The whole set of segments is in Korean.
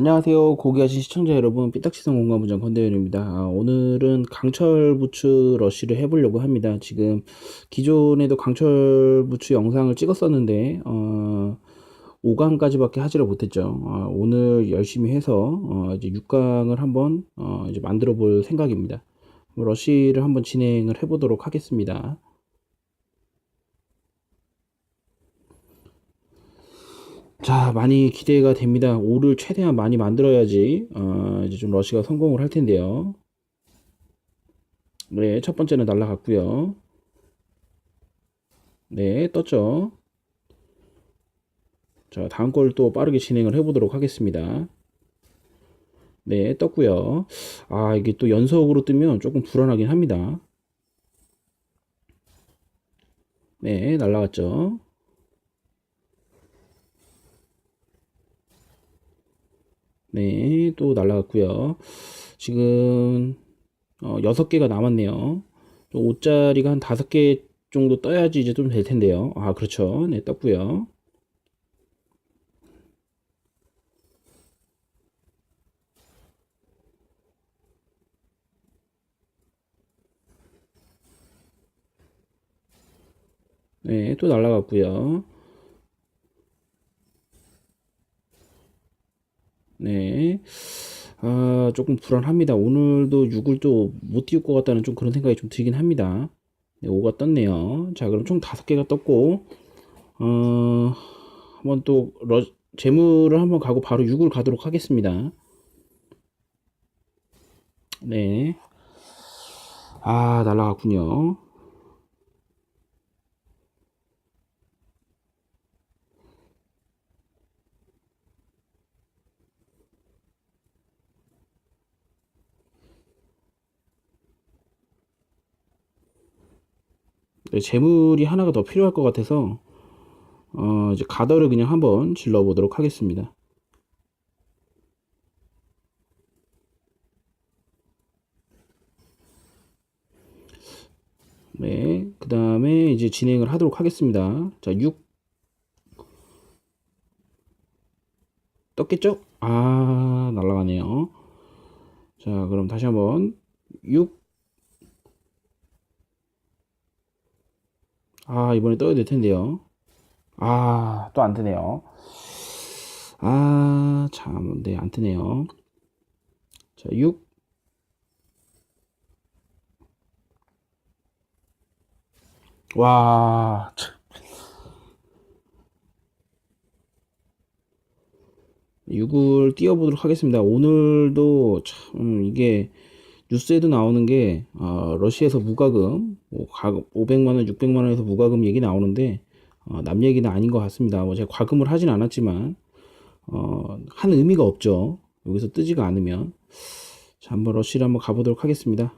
안녕하세요. 고귀하신 시청자 여러분, 삐딱시성 공간부장 권대현입니다. 아, 오늘은 강철 부츠 러쉬를 해보려고 합니다. 지금 기존에도 강철 부츠 영상을 찍었었는데, 어, 5강까지밖에 하지를 못했죠. 아, 오늘 열심히 해서, 어, 이제 6강을 한번, 어, 이제 만들어 볼 생각입니다. 러쉬를 한번 진행을 해보도록 하겠습니다. 자, 많이 기대가 됩니다. 오를 최대한 많이 만들어야지, 어, 이제 좀 러시가 성공을 할 텐데요. 네, 첫 번째는 날라갔고요. 네, 떴죠. 자, 다음 걸 또 빠르게 진행을 해보도록 하겠습니다. 네, 떴고요. 아, 이게 또 연속으로 뜨면 조금 불안하긴 합니다. 네, 날라갔죠. 네, 또 날라갔고요. 지금 어, 6개가 남았네요. 5짜리가 한 5개 정도 떠야지 이제 좀 될 텐데요. 아, 그렇죠. 네, 떴고요. 네, 또 날라갔고요. 네. 아, 조금 불안합니다. 오늘도 6을 또 못 띄울 것 같다는 좀 그런 생각이 좀 들긴 합니다. 네, 5가 떴네요. 자, 그럼 총 5개가 떴고, 어, 한번 또, 러, 재물을 한번 가고 바로 6을 가도록 하겠습니다. 네. 아, 날라갔군요. 재물이 하나가 더 필요할 것 같아서 어, 이제 가더를 그냥 한번 질러 보도록 하겠습니다. 네, 그 다음에 이제 진행을 하도록 하겠습니다. 자, 6 떴겠죠? 아, 날라가네요. 자, 그럼 다시 한번 6 아, 이번에 떠야 될 텐데요. 아, 또 안 뜨네요. 아, 참, 네, 안 뜨네요. 자, 6. 와, 참. 6을 띄워보도록 하겠습니다. 오늘도 참, 이게 뉴스에도 나오는 게 어, 러시아에서 무과금 뭐 500만 원, 600만 원에서 무과금 얘기 나오는데 어, 남 얘기는 아닌 것 같습니다. 뭐 제가 과금을 하진 않았지만 어, 한 의미가 없죠. 여기서 뜨지가 않으면 자, 한번 러시를 한번 가보도록 하겠습니다.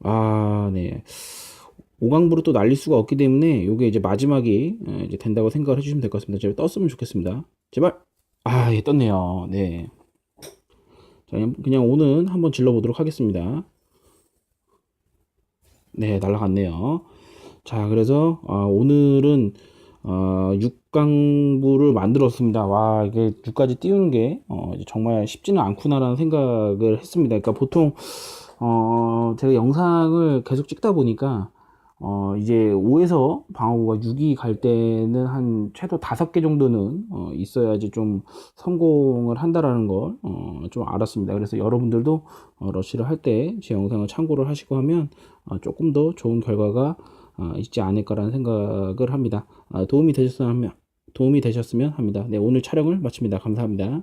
아, 네. 오강부로 또 날릴 수가 없기 때문에 이게 이제 마지막이 이제 된다고 생각을 해주시면 될 것 같습니다. 제발 떴으면 좋겠습니다. 제발. 아, 예, 떴네요. 네. 자, 그냥 오는 한번 질러보도록 하겠습니다. 네, 날라갔네요. 자, 그래서 어, 오늘은 어, 6강부를 만들었습니다. 와, 이게 6까지 띄우는 게 어, 정말 쉽지는 않구나라는 생각을 했습니다. 그러니까 보통 어, 제가 영상을 계속 찍다 보니까 어, 이제 5에서 방어구가 6이 갈 때는 한 최소 5개 정도는 어, 있어야지 좀 성공을 한다라는 걸, 어, 좀 알았습니다. 그래서 여러분들도 어, 러쉬를 할 때 제 영상을 참고를 하시고 하면 어, 조금 더 좋은 결과가 어, 있지 않을까라는 생각을 합니다. 아, 도움이 되셨으면, 도움이 되셨으면 합니다. 네, 오늘 촬영을 마칩니다. 감사합니다.